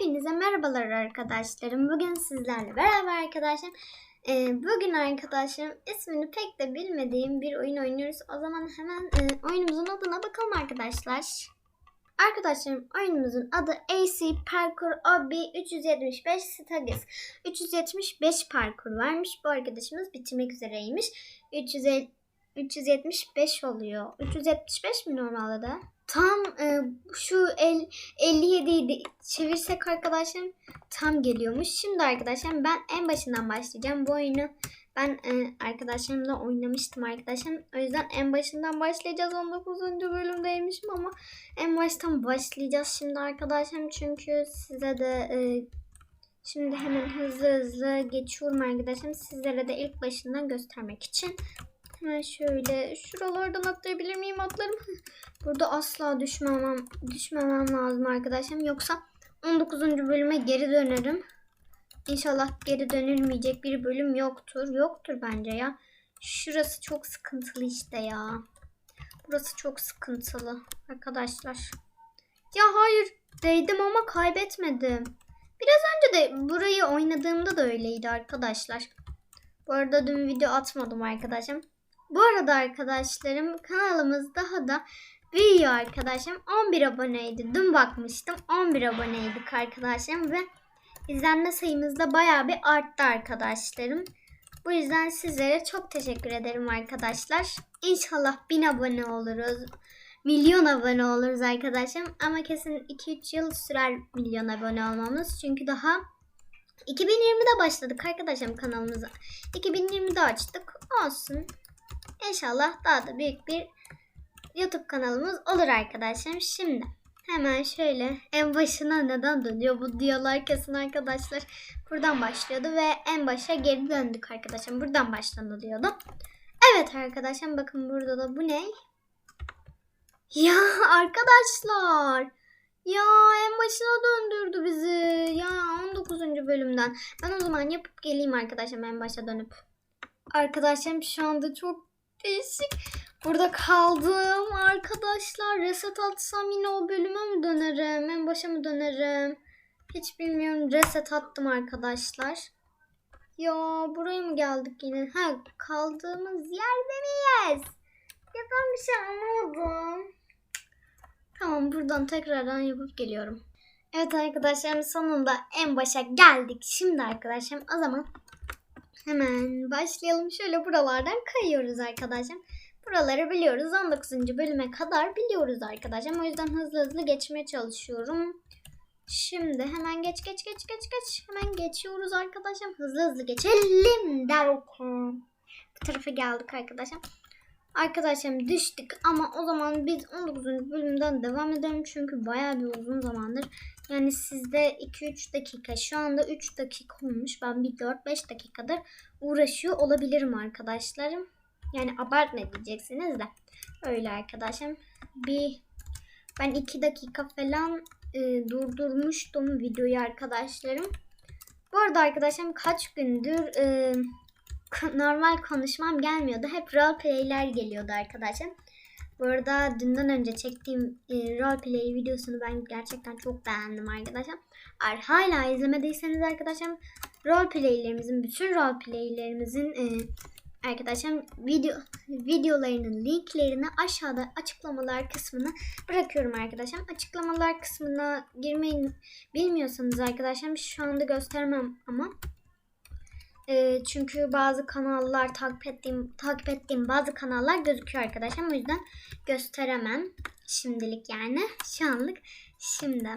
Hepinize merhabalar arkadaşlarım. Bugün sizlerle beraber arkadaşlar. e, bugün arkadaşlarım ismini pek de bilmediğim bir oyun oynuyoruz. O zaman hemen e, oyunumuzun adına bakalım arkadaşlar. Arkadaşlarım oyunumuzun adı AC Parkour Obby 375 Stagis. 375 parkur varmış. Bu arkadaşımız bitirmek üzereymiş. 350 375 oluyor. 375 mi normalde de? Tam e, şu el 57'yi de çevirsek arkadaşlarım tam geliyormuş. Şimdi arkadaşlar ben en başından başlayacağım. Bu oyunu ben e, arkadaşlarımla oynamıştım arkadaşlar. O yüzden en başından başlayacağız. 19. bölümdeymişim ama en baştan başlayacağız şimdi arkadaşlarım. Çünkü size de e, şimdi hemen hızlı hızlı geçiyorum arkadaşlarım. Sizlere de ilk başından göstermek için. Hemen şöyle şuralardan atlayabilir miyim atlarım. Burada asla düşmemem, düşmemem lazım arkadaşlarım. Yoksa 19. bölüme geri dönerim. İnşallah geri dönülmeyecek bir bölüm yoktur. Yoktur bence ya. Şurası çok sıkıntılı işte ya. Burası çok sıkıntılı arkadaşlar. Ya hayır değdim ama kaybetmedim. Biraz önce de burayı oynadığımda da öyleydi arkadaşlar. Bu arada dün video atmadım arkadaşım. Bu arada arkadaşlarım kanalımız daha da büyüyor arkadaşlarım. 11 aboneydi. Dün bakmıştım. 11 aboneydik arkadaşlarım ve izlenme sayımız da bayağı bir arttı arkadaşlarım. Bu yüzden sizlere çok teşekkür ederim arkadaşlar. İnşallah 1000 abone oluruz. Milyon abone oluruz arkadaşlarım. Ama kesin 2-3 yıl sürer milyon abone olmamız. Çünkü daha 2020'de başladık arkadaşlarım kanalımıza. 2020'de açtık. Olsun. İnşallah daha da büyük bir YouTube kanalımız olur arkadaşlarım. Şimdi hemen şöyle en başına neden dönüyor bu diyorlar kesin arkadaşlar. Buradan başlıyordu ve en başa geri döndük arkadaşlar. Buradan başlanılıyordu. Evet arkadaşlar bakın burada da bu ne? Ya arkadaşlar. Ya en başına döndürdü bizi. Ya 19. bölümden. Ben o zaman yapıp geleyim arkadaşlar en başa dönüp. Arkadaşlarım şu anda çok değişik. Burada kaldım arkadaşlar. Reset atsam yine o bölüme mi dönerim? En başa mı dönerim? Hiç bilmiyorum. Reset attım arkadaşlar. Ya buraya mı geldik yine? Ha kaldığımız yerde miyiz? Ya ben bir şey anlamadım. Tamam buradan tekrardan yapıp geliyorum. Evet arkadaşlarım sonunda en başa geldik. Şimdi arkadaşlarım o zaman Hemen başlayalım. Şöyle buralardan kayıyoruz arkadaşlar. Buraları biliyoruz. 19. bölüme kadar biliyoruz arkadaşlar. O yüzden hızlı hızlı geçmeye çalışıyorum. Şimdi hemen geç geç geç geç geç. Hemen geçiyoruz arkadaşlar. Hızlı hızlı geçelim derken. Bu tarafa geldik arkadaşlar. Arkadaşlarım düştük ama o zaman biz 19. bölümden devam edelim. Çünkü bayağı bir uzun zamandır. Yani sizde 2-3 dakika şu anda 3 dakika olmuş. Ben bir 4-5 dakikadır uğraşıyor olabilirim arkadaşlarım. Yani abartma diyeceksiniz de. Öyle arkadaşım. Bir ben 2 dakika falan e, durdurmuştum videoyu arkadaşlarım. Bu arada arkadaşlarım kaç gündür e, normal konuşmam gelmiyordu. Hep roleplay'ler geliyordu arkadaşlar. Bu arada dünden önce çektiğim e, roleplay videosunu ben gerçekten çok beğendim arkadaşlar. Eğer hala izlemediyseniz arkadaşlar roleplaylerimizin, bütün roleplaylerimizin e, arkadaşlar video videolarının linklerini aşağıda açıklamalar kısmına bırakıyorum arkadaşlar. Açıklamalar kısmına girmeyi bilmiyorsanız arkadaşlar şu anda göstermem ama e, çünkü bazı kanallar takip ettiğim takip ettiğim bazı kanallar gözüküyor arkadaşlar. O yüzden gösteremem şimdilik yani. Şu anlık. Şimdi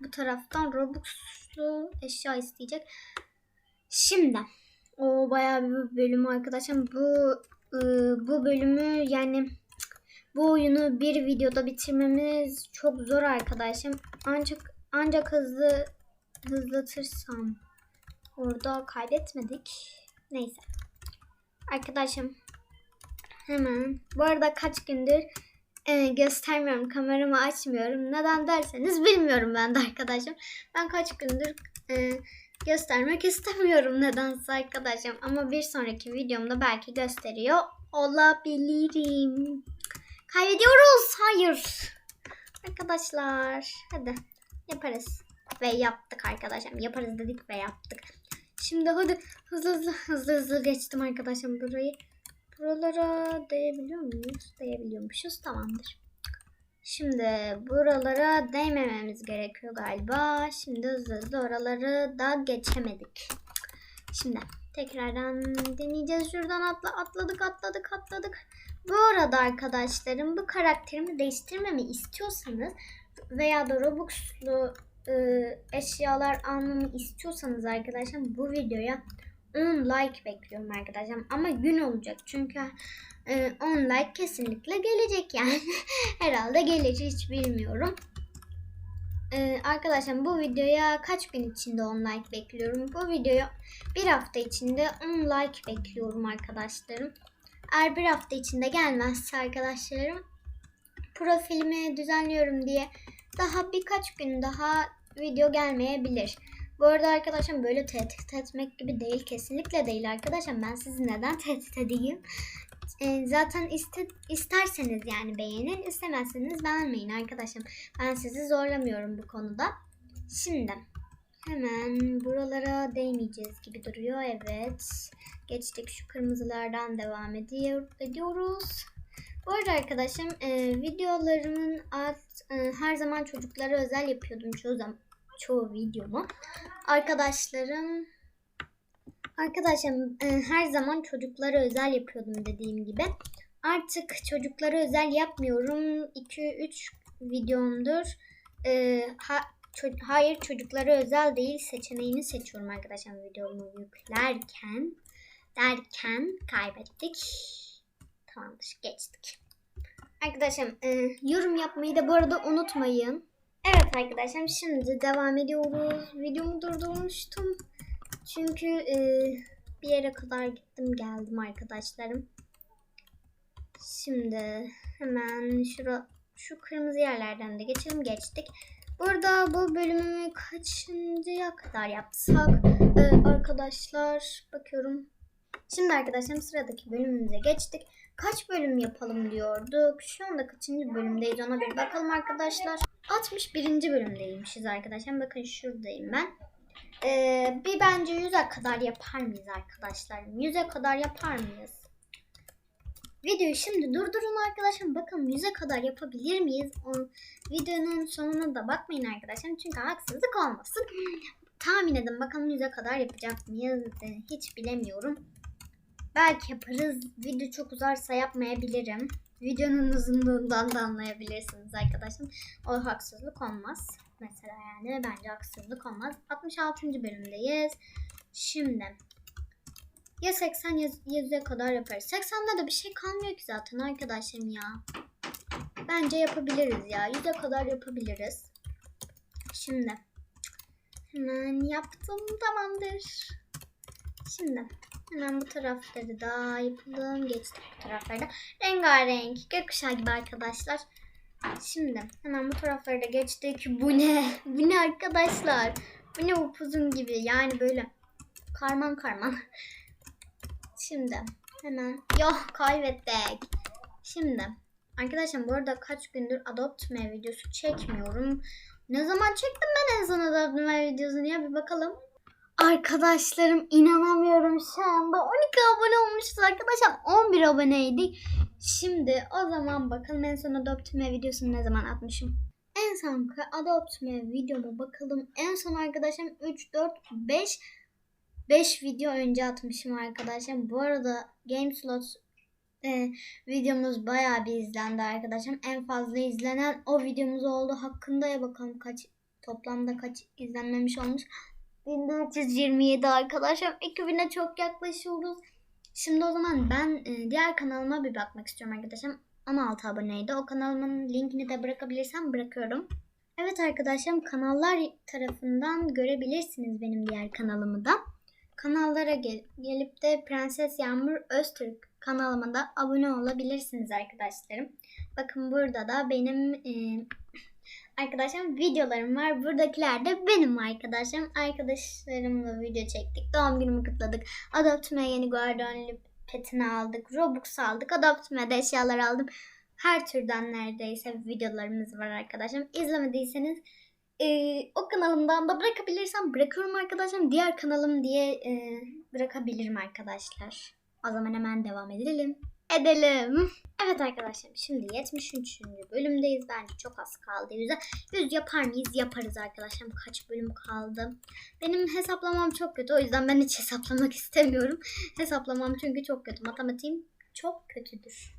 bu taraftan Robux'lu eşya isteyecek. Şimdi o bayağı bir bölüm arkadaşlar. Bu e, bu bölümü yani bu oyunu bir videoda bitirmemiz çok zor arkadaşım. Ancak ancak hızlı hızlatırsam Orada kaybetmedik. Neyse. Arkadaşım hemen bu arada kaç gündür e, göstermiyorum kameramı açmıyorum. Neden derseniz bilmiyorum ben de arkadaşım. Ben kaç gündür e, göstermek istemiyorum nedense arkadaşım. Ama bir sonraki videomda belki gösteriyor olabilirim. Kaybediyoruz. Hayır. Arkadaşlar hadi yaparız. ve yaptık arkadaşlar. Yaparız dedik ve yaptık. Şimdi hadi hızlı hızlı hızlı hızlı geçtim arkadaşlar burayı. Buralara değebiliyor muyuz? Değebiliyormuşuz. Tamamdır. Şimdi buralara değmememiz gerekiyor galiba. Şimdi hızlı hızlı oraları da geçemedik. Şimdi tekrardan deneyeceğiz. Şuradan atla, atladık atladık atladık. Bu arada arkadaşlarım bu karakterimi değiştirmemi istiyorsanız veya da Robux'lu e, eşyalar almamı istiyorsanız arkadaşlar bu videoya 10 like bekliyorum arkadaşlar. Ama gün olacak çünkü e, 10 like kesinlikle gelecek yani. Herhalde gelir hiç bilmiyorum. E, arkadaşlar bu videoya kaç gün içinde 10 like bekliyorum? Bu videoya bir hafta içinde 10 like bekliyorum arkadaşlarım. Eğer bir hafta içinde gelmezse arkadaşlarım profilimi düzenliyorum diye daha birkaç gün daha video gelmeyebilir. Bu arada arkadaşlar böyle tehdit etmek gibi değil. Kesinlikle değil arkadaşlar. Ben sizi neden tehdit edeyim? Ee, zaten iste, isterseniz yani beğenin. istemezseniz beğenmeyin arkadaşım. Ben sizi zorlamıyorum bu konuda. Şimdi hemen buralara değmeyeceğiz gibi duruyor. Evet. Geçtik şu kırmızılardan devam ediyor, ediyoruz. Bu arada arkadaşım e, videolarımın alt, e, her zaman çocuklara özel yapıyordum çoğu zaman çoğu videomu. Arkadaşlarım arkadaşım e, her zaman çocuklara özel yapıyordum dediğim gibi. Artık çocuklara özel yapmıyorum. 2-3 videomdur. E, ha, ço- hayır çocuklara özel değil seçeneğini seçiyorum arkadaşlar videomu yüklerken derken kaybettik. Tamamdır geçtik. Arkadaşım e, yorum yapmayı da bu arada unutmayın. Evet arkadaşlar şimdi devam ediyoruz. Videomu durdurmuştum. Çünkü e, bir yere kadar gittim geldim arkadaşlarım. Şimdi hemen şura, şu kırmızı yerlerden de geçelim geçtik. Burada bu bölümü kaçıncıya kadar yapsak e, arkadaşlar bakıyorum. Şimdi arkadaşlar sıradaki bölümümüze geçtik. Kaç bölüm yapalım diyorduk. Şu anda kaçıncı bölümdeyiz ona bir bakalım arkadaşlar. 61. bölümdeymişiz arkadaşlar. Bakın şuradayım ben. Ee, bir bence 100'e kadar yapar mıyız arkadaşlar? 100'e kadar yapar mıyız? Videoyu şimdi durdurun arkadaşlar. Bakın 100'e kadar yapabilir miyiz? O videonun sonuna da bakmayın arkadaşlar. Çünkü haksızlık olmasın. Tahmin edin bakalım 100'e kadar yapacak mıyız? Hiç bilemiyorum. Belki yaparız. Video çok uzarsa yapmayabilirim. Videonun uzunluğundan da anlayabilirsiniz arkadaşım. O haksızlık olmaz. Mesela yani bence haksızlık olmaz. 66. bölümdeyiz. Şimdi ya 80 ya 100'e kadar yaparız. 80'de de bir şey kalmıyor ki zaten arkadaşım ya. Bence yapabiliriz ya. 100'e kadar yapabiliriz. Şimdi hemen yaptım tamamdır. Şimdi Hemen bu tarafları da yapalım. Geçtik bu taraflarda. Rengarenk. Gökkuşağı gibi arkadaşlar. Şimdi hemen bu tarafları da geçtik. Bu ne? Bu ne arkadaşlar? Bu ne upuzun gibi. Yani böyle karman karman. Şimdi hemen. Yok kaybettik. Şimdi arkadaşlar bu arada kaç gündür Adopt Me videosu çekmiyorum. Ne zaman çektim ben en son Adopt Me videosunu ya bir bakalım. Arkadaşlarım inanamıyorum şu anda 12 abone olmuşuz arkadaşlar 11 aboneydik. Şimdi o zaman bakalım en son Adopt Me videosunu ne zaman atmışım. En son Adopt Me videoma bakalım. En son arkadaşım 3, 4, 5 5 video önce atmışım arkadaşlar. Bu arada Game Slots e, videomuz bayağı bir izlendi arkadaşım. En fazla izlenen o videomuz oldu. Hakkında ya bakalım kaç toplamda kaç izlenmemiş olmuş. 1427 arkadaşlar. 2000'e çok yaklaşıyoruz. Şimdi o zaman ben e, diğer kanalıma bir bakmak istiyorum arkadaşlar. 16 aboneydi. O kanalımın linkini de bırakabilirsem bırakıyorum. Evet arkadaşlarım kanallar tarafından görebilirsiniz benim diğer kanalımı da. Kanallara gel- gelip de Prenses Yağmur Öztürk kanalıma da abone olabilirsiniz arkadaşlarım. Bakın burada da benim e, arkadaşlarım videolarım var. Buradakiler de benim arkadaşlarım. Arkadaşlarımla video çektik. Doğum günümü kutladık. Adoptime yeni Guardian petini aldık. Robux aldık. Adoptime'de eşyalar aldım. Her türden neredeyse videolarımız var arkadaşlarım. İzlemediyseniz Ee, o kanalımdan da bırakabilirsem bırakıyorum arkadaşlar. Diğer kanalım diye e, bırakabilirim arkadaşlar. O zaman hemen devam edelim. Edelim. Evet arkadaşlar şimdi 73. bölümdeyiz. Bence çok az kaldı. 100'e 100 yapar mıyız? Yaparız arkadaşlar. Kaç bölüm kaldı? Benim hesaplamam çok kötü. O yüzden ben hiç hesaplamak istemiyorum. Hesaplamam çünkü çok kötü. Matematiğim çok kötüdür.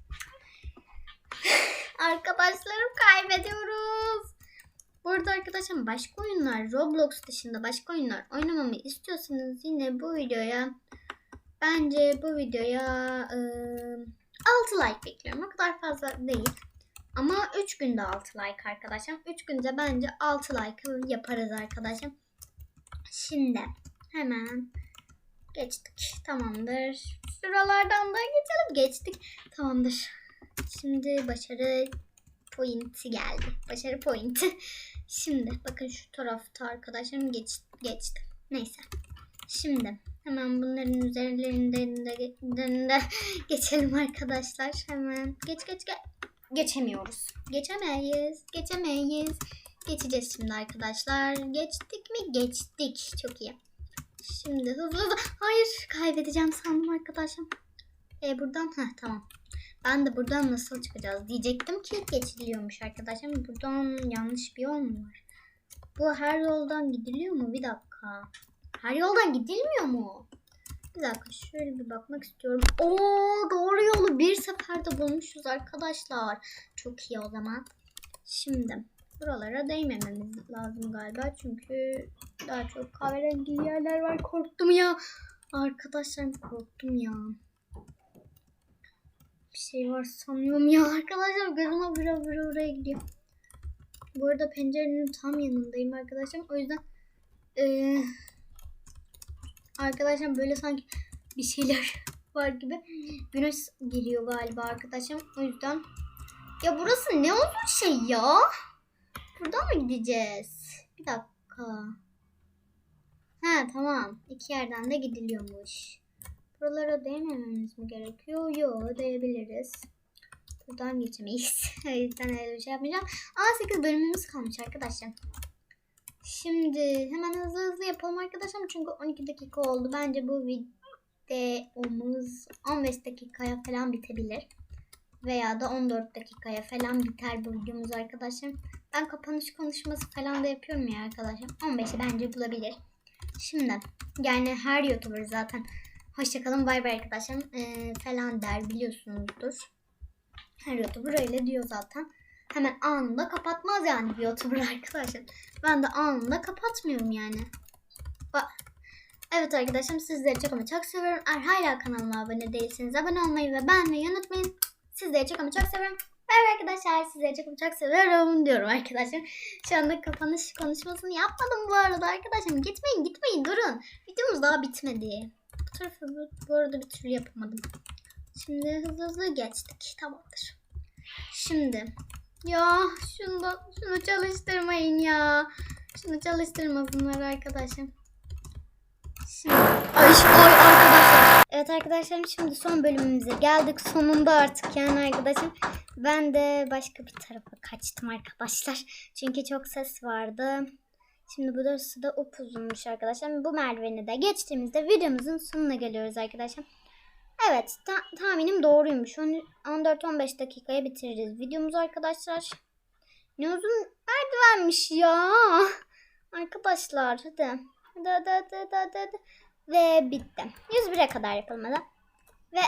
Arkadaşlarım kaybediyoruz. Burada arkadaşlar başka oyunlar Roblox dışında başka oyunlar oynamamı istiyorsanız yine bu videoya bence bu videoya ıı, 6 like bekliyorum. O kadar fazla değil. Ama 3 günde 6 like arkadaşlar. 3 günde bence 6 like yaparız arkadaşlar. Şimdi hemen geçtik. Tamamdır. Şuralardan da geçelim. Geçtik. Tamamdır. Şimdi başarı pointi geldi. Başarı pointi. Şimdi bakın şu tarafta arkadaşlarım geç, geçti. Neyse. Şimdi hemen bunların üzerlerinden de, de, de geçelim arkadaşlar. Hemen geç geç geç. Geçemiyoruz. Geçemeyiz. Geçemeyiz. Geçeceğiz şimdi arkadaşlar. Geçtik mi? Geçtik. Çok iyi. Şimdi hızlı hızlı. Hayır kaybedeceğim sandım arkadaşım. E buradan ha tamam. Ben de buradan nasıl çıkacağız diyecektim ki geçiliyormuş arkadaşlar. Buradan yanlış bir yol mu var? Bu her yoldan gidiliyor mu? Bir dakika. Her yoldan gidilmiyor mu? Bir dakika şöyle bir bakmak istiyorum. Oo doğru yolu bir seferde bulmuşuz arkadaşlar. Çok iyi o zaman. Şimdi buralara değmememiz lazım galiba. Çünkü daha çok kahverengi yerler var. Korktum ya. Arkadaşlar korktum ya bir şey var sanıyorum ya. Arkadaşlar gözüme vura vura oraya gidiyor. Bu arada pencerenin tam yanındayım arkadaşlar. O yüzden ee, arkadaşlar böyle sanki bir şeyler var gibi. Güneş geliyor galiba arkadaşlar. O yüzden ya burası ne oldu şey ya? Buradan mı gideceğiz? Bir dakika. Ha tamam. İki yerden de gidiliyormuş. Buralara değmememiz mi gerekiyor? Yok değebiliriz. Buradan geçemeyiz. o yüzden öyle bir şey yapmayacağım. 18 bölümümüz kalmış arkadaşlar. Şimdi hemen hızlı hızlı yapalım arkadaşlar. Çünkü 12 dakika oldu. Bence bu videomuz 15 dakikaya falan bitebilir. Veya da 14 dakikaya falan biter bu videomuz arkadaşlar. Ben kapanış konuşması falan da yapıyorum ya arkadaşlar. 15'i bence bulabilir. Şimdi yani her YouTuber zaten Hoşçakalın bay bay arkadaşlarım ee, falan der biliyorsunuzdur. Her YouTuber öyle diyor zaten. Hemen anında kapatmaz yani bir YouTuber arkadaşlar. Ben de anında kapatmıyorum yani. Evet arkadaşım sizleri çok ama çok seviyorum. Eğer hala kanalıma abone değilseniz abone olmayı ve beğenmeyi unutmayın. Sizleri çok ama çok seviyorum. Bay arkadaşlar sizleri çok ama çok seviyorum diyorum arkadaşlar. Şu anda kapanış konuşmasını yapmadım bu arada arkadaşım. Gitmeyin gitmeyin durun. Videomuz daha bitmedi. Bu tarafı bu arada bir türlü yapamadım. Şimdi hızlı hızlı geçtik. Tamamdır. Şimdi ya şunu da, şunu çalıştırmayın ya. Şunu çalıştırmasınlar arkadaşım. Şimdi, ay, ay arkadaşlar. Evet arkadaşlarım şimdi son bölümümüze geldik. Sonunda artık yani arkadaşım. Ben de başka bir tarafa kaçtım arkadaşlar. Çünkü çok ses vardı. Şimdi burası da upuzunmuş arkadaşlar. Bu merdiveni de geçtiğimizde videomuzun sonuna geliyoruz arkadaşlar. Evet ta- tahminim doğruymuş. 14-15 dakikaya bitiririz videomuzu arkadaşlar. Ne uzun merdivenmiş ya. Arkadaşlar hadi. Hadi hadi hadi hadi hadi. hadi. Ve bitti. 101'e kadar yapalım hadi. Ve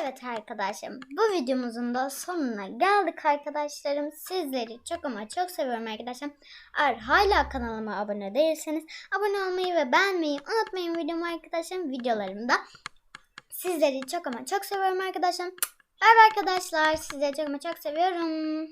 evet arkadaşlarım bu videomuzun da sonuna geldik arkadaşlarım. Sizleri çok ama çok seviyorum arkadaşlar. Eğer hala kanalıma abone değilseniz abone olmayı ve beğenmeyi unutmayın videomu arkadaşlarım. Videolarımda sizleri çok ama çok seviyorum arkadaşlar. Bay arkadaşlar. Sizleri çok ama çok seviyorum.